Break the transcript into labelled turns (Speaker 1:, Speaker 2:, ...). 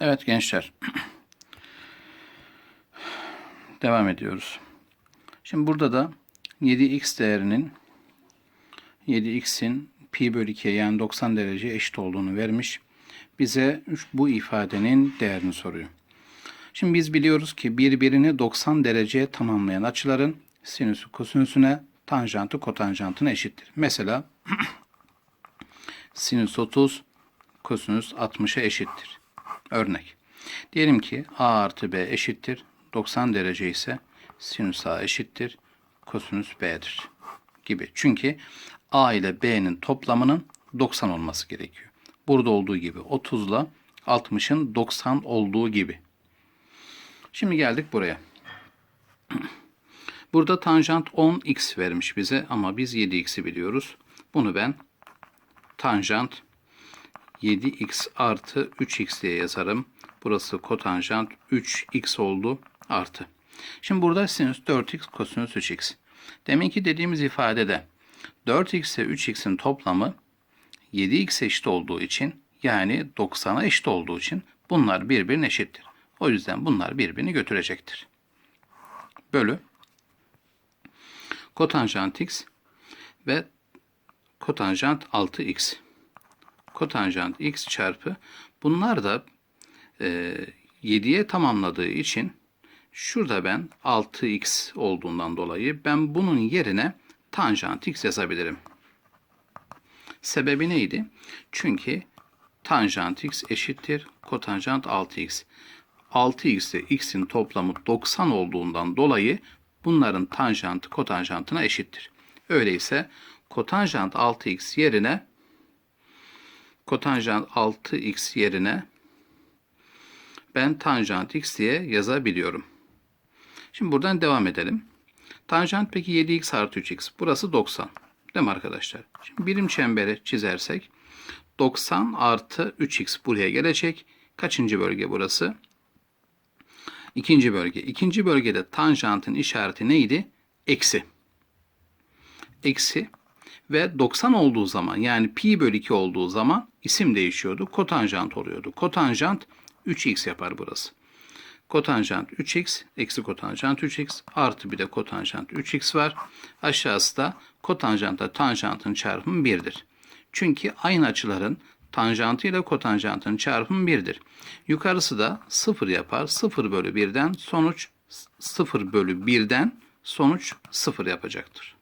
Speaker 1: Evet gençler. Devam ediyoruz. Şimdi burada da 7x değerinin 7x'in pi bölü 2'ye yani 90 derece eşit olduğunu vermiş. Bize bu ifadenin değerini soruyor. Şimdi biz biliyoruz ki birbirini 90 dereceye tamamlayan açıların sinüsü kosinüsüne, tanjantı kotanjantına eşittir. Mesela sinüs 30, kosinüs 60'a eşittir. Örnek. Diyelim ki a artı b eşittir. 90 derece ise sinüs a eşittir. Kosinüs b'dir. Gibi. Çünkü a ile b'nin toplamının 90 olması gerekiyor. Burada olduğu gibi 30 ile 60'ın 90 olduğu gibi. Şimdi geldik buraya. Burada tanjant 10x vermiş bize ama biz 7x'i biliyoruz. Bunu ben tanjant 7x artı 3x diye yazarım. Burası kotanjant 3x oldu artı. Şimdi burada sinüs 4x kosinüs 3x. Demek ki dediğimiz ifadede 4x ile 3x'in toplamı 7x eşit olduğu için yani 90'a eşit olduğu için bunlar birbirine eşittir. O yüzden bunlar birbirini götürecektir. Bölü kotanjant x ve kotanjant 6x. Kotanjant x çarpı bunlar da e, 7'ye tamamladığı için şurada ben 6x olduğundan dolayı ben bunun yerine tanjant x yazabilirim. Sebebi neydi? Çünkü tanjant x eşittir kotanjant 6x. 6x ile x'in toplamı 90 olduğundan dolayı bunların tanjantı kotanjantına eşittir. Öyleyse kotanjant 6x yerine kotanjant 6x yerine ben tanjant x diye yazabiliyorum. Şimdi buradan devam edelim. Tanjant peki 7x artı 3x. Burası 90. Değil mi arkadaşlar? Şimdi birim çemberi çizersek 90 artı 3x buraya gelecek. Kaçıncı bölge burası? İkinci bölge. İkinci bölgede tanjantın işareti neydi? Eksi. Eksi ve 90 olduğu zaman yani pi bölü 2 olduğu zaman isim değişiyordu. Kotanjant oluyordu. Kotanjant 3x yapar burası. Kotanjant 3x eksi kotanjant 3x artı bir de kotanjant 3x var. Aşağısı da kotanjantla tanjantın çarpımı 1'dir. Çünkü aynı açıların tanjantı ile kotanjantın çarpımı 1'dir. Yukarısı da 0 yapar. 0 bölü 1'den sonuç 0 bölü 1'den sonuç 0 yapacaktır.